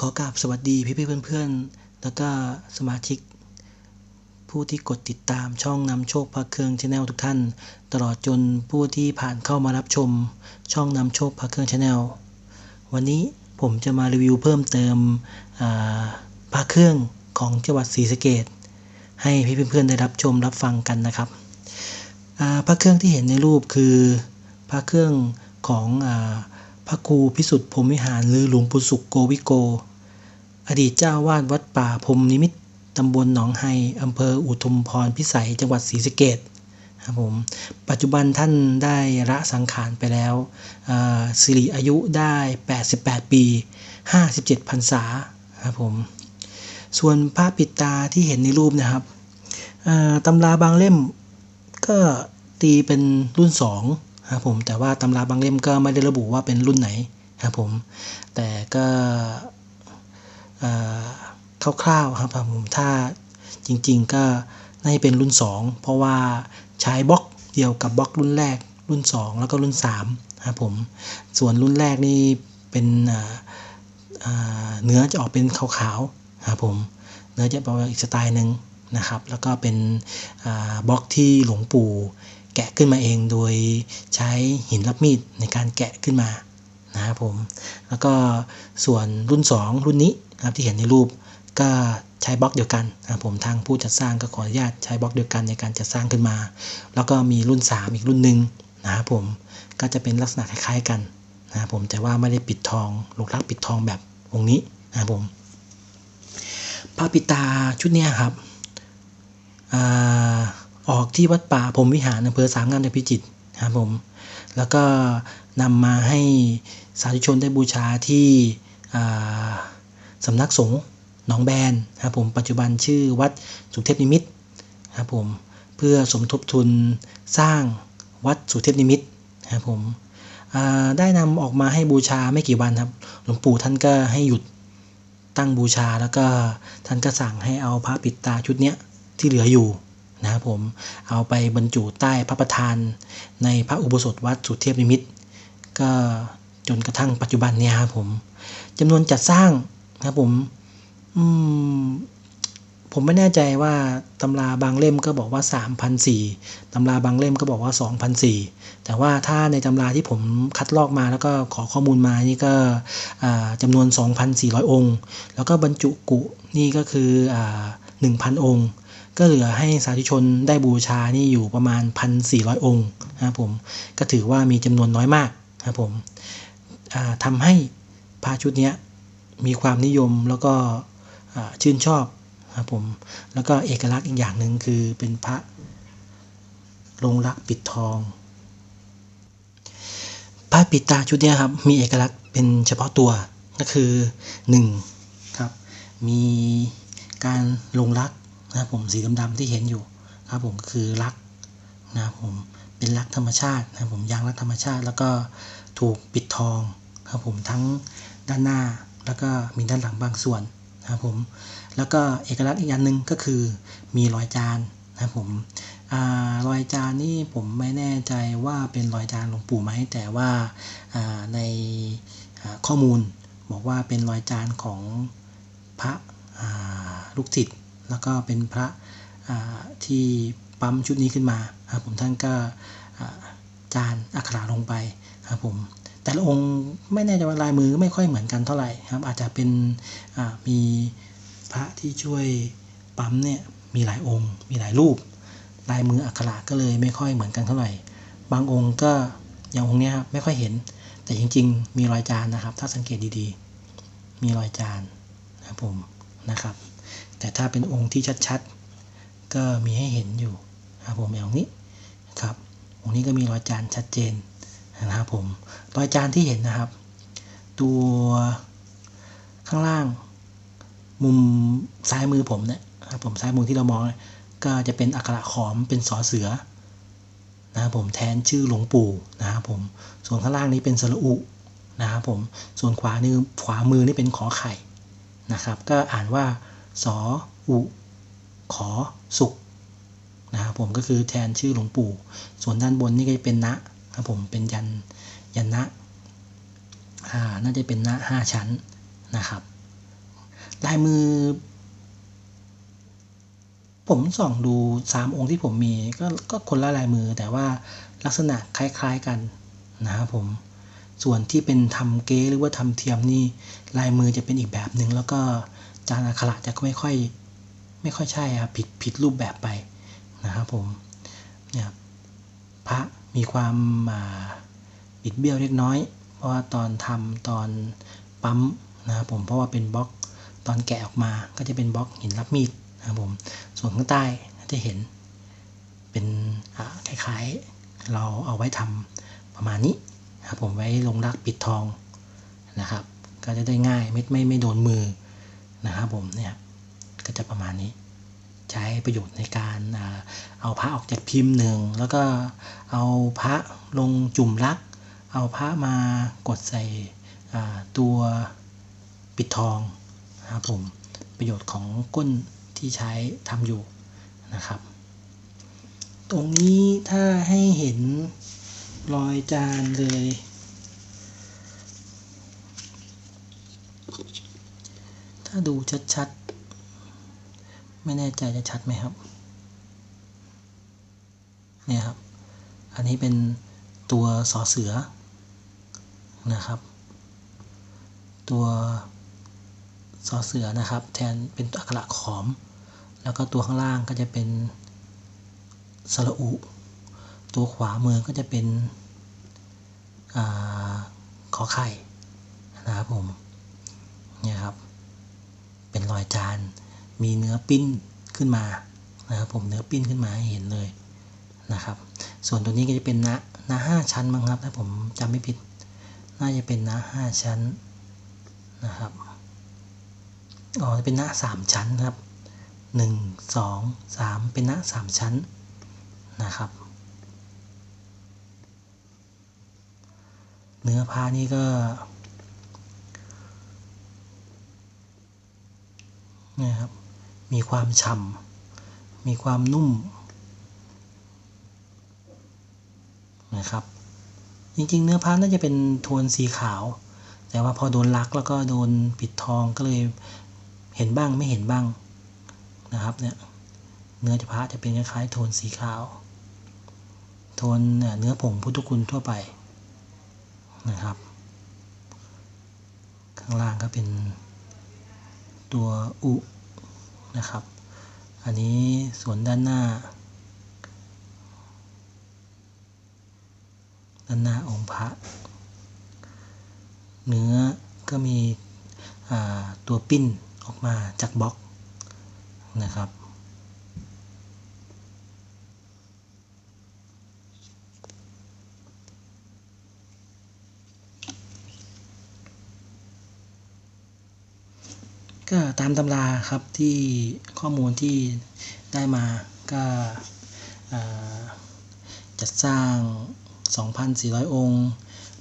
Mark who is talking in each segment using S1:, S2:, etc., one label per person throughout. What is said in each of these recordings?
S1: ขอกราบสวัสดีพี่พี่ๆเพื่อนๆ แล้วก็สมาชิก ผู้ที่กดติดตามช่องนำโชคพระเครื่องชาแนลทุกท่าน ตลอดจนผู้ที่ผ่านเข้ามารับชม ช่องนำโชคพระเครื่องชาแนลวันนี้ผมจะมารีวิวเพิ่มเติมอ่าพระเครื่องของจังหวัดศรีสะเกดให้พี่เพื่อนๆได้รับชมรับฟังกันนะครับอ่าพระเครื่องที่เห็นในรูปคือพระเครื่องของอ พระครูพิสุทธิพรมวิหารหรือหลวงปู่สุขโกวิโก อดีตเจ้าวาดวัดป่าพรมนิมิตตำบลหนองไฮอำเภออุทุมพรพิสัยจังหวัดศรีสะเกดครับผมปัจจุบันท่านได้ละสังขารไปแล้วสิริอายุได้ 88 ปี 57พรรษาครับผมส่วนพระปิดตาที่เห็นในรูปนะครับตำราบางเล่มก็ตีเป็นรุ่น 2 ครับผมแต่ว่าตำราบางเล่มก็ไม่ได้ระบุว่าเป็นรุ่นไหนครับผม แต่ก็คร่าวๆครับผมถ้าจริงๆก็น่าจะเป็นรุ่น 2 เพราะว่าใช้บล็อกเดียวกับบล็อกรุ่นแรก รุ่น 2 แล้วก็รุ่น3ครับผมส่วนรุ่นแรกนี่เป็นเนื้อจะออกเป็นขาวๆครับผมเนื้อจะเป็นอีกสไตล์หนึ่งนะครับ แล้วก็เป็นบล็อกที่หลวงปู่ แกะขึ้นมาเองโดยใช้หินรับมีดในการแกะขึ้นมานะครับผมแล้วก็ส่วนรุ่น 2 รุ่นนี้นะครับที่เห็นในรูปก็ใช้บล็อกเดียวกันนะครับผมทางผู้จัดสร้างก็ขออนุญาตใช้บล็อกเดียวกันในการจัดสร้างขึ้นมา แล้วก็มีรุ่น 3 อีกรุ่นหนึ่งนะครับผมก็จะเป็นลักษณะคล้ายๆกันนะครับผมแต่ว่าไม่ได้ปิดทองลูกลักปิดทองแบบองค์นี้นะครับผมพระปิตาชุดนี้ครับ ออกที่วัดป่าพรมวิหารอำเภอสามงามจังหวัดพิจิตรครับผม แล้วก็นำมาให้สาธุชนได้บูชาที่อ่าสำนักสงฆ์หนองแบนครับผมปัจจุบันชื่อวัดสุเทพนิมิตครับผมเพื่อสมทบทุนสร้างวัดสุเทพนิมิตครับผมได้นำออกมาให้บูชาไม่กี่วันครับ หลวงปู่ท่านก็ให้หยุดตั้งบูชาแล้วก็ท่านก็สั่งให้เอาพระปิดตาชุดเนี้ยที่เหลืออยู่ นะครับผมเอาไปบรรจุใต้พระประธาน ในพระอุโบสถวัดสุเทพนิมิตรก็จนกระทั่งปัจจุบันเนี่ยครับผมจำนวนจัดสร้างนะครับผมอืมผมไม่แน่ใจว่าตำราบางเล่มก็บอกว่า 3,004ตำราบางเล่มก็บอกว่า 2,004แต่ว่าถ้าในตำราที่ผมคัดลอกมาแล้วก็ขอข้อมูลมานี่ก็จำนวน 2,400 องค์ แล้วก็บรรจุกุนี่ก็คืออ่า1,000 องค์ ก็เหลือให้สาธุชนได้บูชานี่อยู่ประมาณ 1,400 องค์นะครับผมก็ถือว่ามีจำนวนน้อยมากนะครับผมทำให้พระชุดนี้มีความนิยมแล้วก็ชื่นชอบนะครับผมแล้วก็เอกลักษณ์อีกอย่างหนึ่งคือเป็นพระลงรักปิดทองพระปิดตาชุดนี้ครับมีเอกลักษณ์เป็นเฉพาะตัวก็คือ1ครับมีการลงรัก นะครับผมสีดำๆที่เห็นอยู่ครับผมคือรักนะครับผมเป็นรักธรรมชาตินะครับผมยางรักธรรมชาติ แล้วก็ถูกปิดทองครับผมทั้งด้านหน้าแล้วก็มีด้านหลังบางส่วนนะครับผมแล้วก็เอกลักษณ์อีกอันหนึ่งก็คือมีรอยจานนะครับผมรอยจานนี่ผมไม่แน่ใจว่าเป็นรอยจานหลวงปู่ไหมแต่ว่าในข้อมูลบอกว่าเป็นรอยจานของพระลูกศิษย์ แล้วก็เป็นพระที่ปั๊มชุดนี้ขึ้นมาครับผมท่านก็จานอักขระลงไปครับผมแต่ละองค์ไม่แน่ใจว่าลายมือไม่ค่อยเหมือนกันเท่าไหร่ครับ อาจจะเป็นมีพระที่ช่วยปั๊มเนี่ยมีหลายองค์ มีหลายรูป ลายมืออักขระก็เลยไม่ค่อยเหมือนกันเท่าไหร่ บางองค์ก็อย่างองค์นี้ครับไม่ค่อยเห็น แต่จริง ๆ มีรอยจานนะครับ ถ้าสังเกตดีๆ มีรอยจานนะครับผมนะครับ แต่ถ้าเป็นองค์ที่ชัดๆ ก็มีให้เห็นอยู่นะครับผมอย่างนี้ครับองค์นี้ก็มีรอยจานชัดเจนนะครับผมรอยจานที่เห็นนะครับ ตัวข้างล่าง มุมซ้ายมือผมเนี่ยครับผมซ้ายมือที่เรามองก็จะเป็นอักขระขอมเป็นสอเสือนะครับผมแทนชื่อหลวงปู่นะครับผมส่วนข้างล่างนี้เป็นสระอุนะครับผมส่วนขวานี่ขวามือนี่เป็นขอไข่นะครับ ก็อ่านว่า สออุขอสุขนะครับผมก็คือแทนชื่อหลวงปู่ ส่วนด้านบนนี่ก็จะเป็นนะครับผมเป็นยันยันนะอ่าน่าจะเป็นนะห้าชั้นนะครับลายมือ ผมส่องดูสามองค์ที่ผมมีก็ก็คนละลายมือแต่ว่าลักษณะคล้าย ๆกันนะครับผมส่วนที่เป็นทำเก๊หรือว่าทำเทียมนี่ลายมือจะเป็นอีกแบบหนึ่งแล้วก็ จานอักขระจะไม่ค่อยไม่ค่อยใช่ครับผิดผิดรูปแบบไปนะครับผมเนี่ยพระมีความบิดเบี้ยวเล็กน้อย เพราะว่าตอนทำตอนปั๊มนะครับผมเพราะว่าเป็นบล็อกตอนแกะออกมาก็จะเป็นบล็อกหินรับมีดนะครับผมส่วนข้างใต้จะเห็นเป็นคล้ายๆ เราเอาไว้ทำประมาณนี้นะครับผมไว้ลงรักปิดทองนะครับ ก็จะได้ง่ายไม่ไม่ไม่โดนมือ นะครับผมเนี่ยก็จะประมาณนี้ ใช้ประโยชน์ในการเอาพระออกจากพิมพ์หนึ่งแล้วก็เอาพระลงจุ่มรัก เอาพระมากดใส่ตัวปิดทองนะครับผมประโยชน์ของก้นที่ใช้ทำอยู่นะครับ ตรงนี้ถ้าให้เห็นรอยจานเลยาดูชัดๆ ไม่แน่ใจจะชัดไหมครับ เนี่ยครับ อันนี้เป็นตัวสอเสือนะครับ ตัวสอเสือนะครับ แทนเป็นอักขระขอม แล้วก็ตัวข้างล่างก็จะเป็นสระอุ ตัวขวามือก็จะเป็นอขอไข่นะครับผมเนี่ยครับ เป็นรอยจาน มีเนื้อปิ้นขึ้นมานะครับผมเนื้อปิ้นขึ้นมาให้เห็นเลยนะครับ ส่วนตัวนี้ก็จะเป็นนะนะห้าชั้นมั้งครับถ้าผมจำไม่ผิด น่าจะเป็นนะห้าชั้นนะครับอ๋อเป็นน้าสามชั้นครับหนึ่งสองสามเป็นน้าสามชั้นนะครับ เนื้อผ้านี่ก็ นี่ครับ มีความฉ่ำมีความนุ่มนะครับ จริงๆ เนื้อผ้าน่าจะเป็นโทนสีขาว แต่ว่าพอโดนลักแล้วก็โดนปิดทองก็เลยเห็นบ้างไม่เห็นบ้างนะครับเนี่ยเนื้อจะพะจะเป็นคล้ายๆโทนสีขาว โทนเนื้อผงพุทธคุณทั่วไปนะครับ ข้างล่างก็เป็น ตัวอุนะครับ อันนี้ส่วนด้านหน้า ด้านหน้าองค์พระ เนื้อก็มีตัวปิ้นออกมาจากบล็อกนะครับ ก็ตามตำราครับที่ข้อมูลที่ได้มาก็จัดสร้าง 2,400 องค์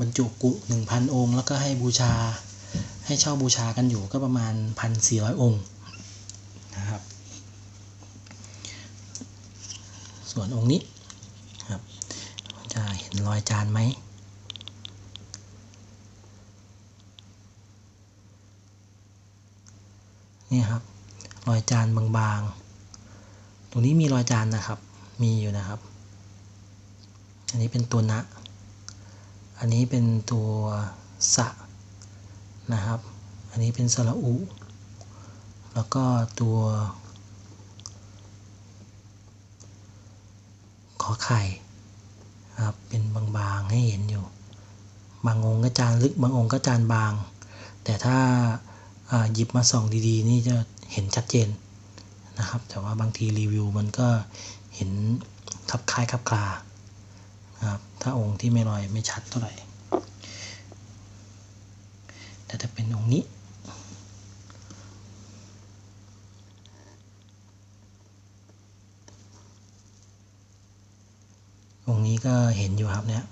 S1: บรรจุกุ 1,000 องค์ แล้วก็ให้บูชาให้เช่าบูชากันอยู่ก็ประมาณ 1,400 องค์นะครับ ส่วนองค์นี้ครับจะเห็นรอยจานไหม นี่ครับ รอยจานบางๆ ตรงนี้มีรอยจานนะครับ มีอยู่นะครับ อันนี้เป็นตัวนะ อันนี้เป็นตัวสะนะครับ อันนี้เป็นสระอุ แล้วก็ตัวขอไข่ครับเป็นบางๆให้เห็นอยู่ บางองค์ก็จานลึกบางองค์ก็จานบาง แต่ถ้า หยิบมาส่องดีๆ นี่จะเห็นชัดเจนนะครับ แต่ว่าบางทีรีวิวมันก็เห็นคลับคล้ายคลับคลาครับถ้าองค์ที่ไม่ลอยไม่ชัดเท่าไหร่ แต่ถ้าเป็นองค์นี้ องค์นี้ก็เห็นอยู่ครับเนี่ย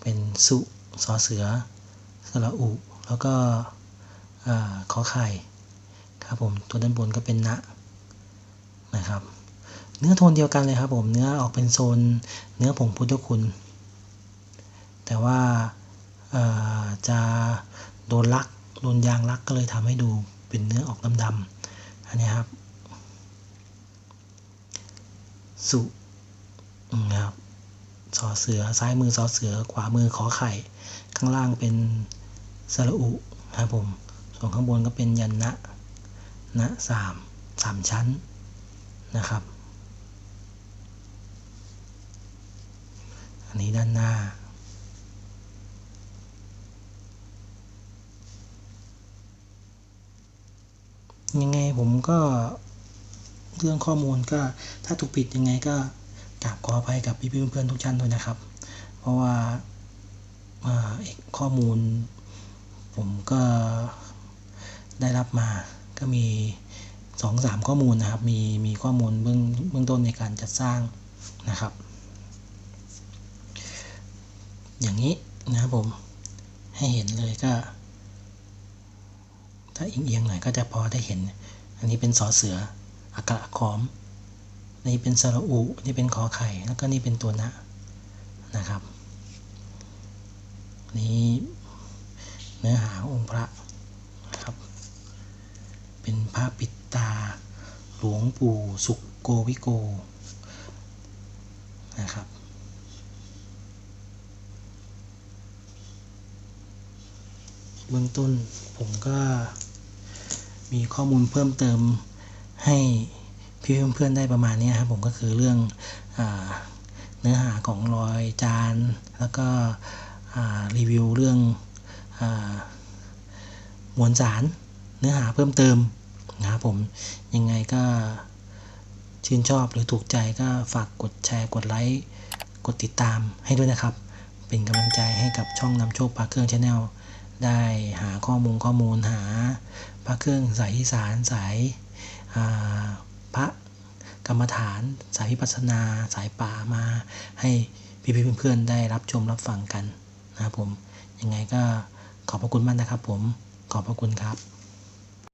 S1: เป็นสุสอเสือสระอุ แล้วก็ ขอไข่ครับผมตัวด้านบนก็เป็นนะนะครับ เนื้อโทนเดียวกันเลยครับผมเนื้อออกเป็นโซนเนื้อผงพุทธคุณ แต่ว่าจะโดนลักโดนยางลักก็เลยทำให้ดูเป็นเนื้อออกดำๆอันนี้ครับ สุนะครับสอเสือซ้ายมือสอเสือ ขวามือขอไข่ ข้างล่างเป็นสระอุครับผม ส่วนข้างบนก็เป็นยันนะนะสามสามชั้นนะครับ อันนี้ด้านหน้า ยังไงผมก็เรื่องข้อมูลก็ถ้าถูกผิดยังไงก็กราบขออภัยกับพี่เพื่อนๆทุกท่านด้วยนะครับ เพราะว่าข้อมูลผมก็ ได้รับมาก็มีสองสามข้อมูลนะครับ มีมีข้อมูลเบื้องเบื้องต้นในการจัดสร้างนะครับ อย่างนี้นะครับผมให้เห็นเลยก็ ถ้าเอียงๆหน่อยก็จะพอได้เห็น อันนี้เป็นสอเสืออักขระขอมนี่เป็นสระอุนี่เป็นขอไข่แล้วก็นี่เป็นตัวนะนะครับ นี่เนื้อหาองค์พระ เป็นพระปิดตา หลวงปู่สุกโกวิโกนะครับเบื้องต้นผมก็มีข้อมูลเพิ่มเติมให้พี่เพื่อนๆได้ประมาณนี้ครับผมก็คือเรื่องอเนื้อหาของรอยจาน แล้วก็รีวิวเรื่องอมวลสารเนื้อหาเพิ่มเติม นะครับผมยังไงก็ชื่นชอบหรือถูกใจก็ฝากกดแชร์กดไลค์กดติดตามให้ด้วยนะครับ เป็นกำลังใจให้กับช่องนำโชคปาเครื่องชาแนลได้หาข้อมูลข้อมูลหาพระเครื่องสายอีสานสายพระกรรมฐาน สายวิปัสนา สายป่ามาให้พี่ๆเพื่อนๆได้รับชมรับฟังกันนะครับผมยังไงก็ขอบพระคุณมากนะครับผมขอบพระคุณครับ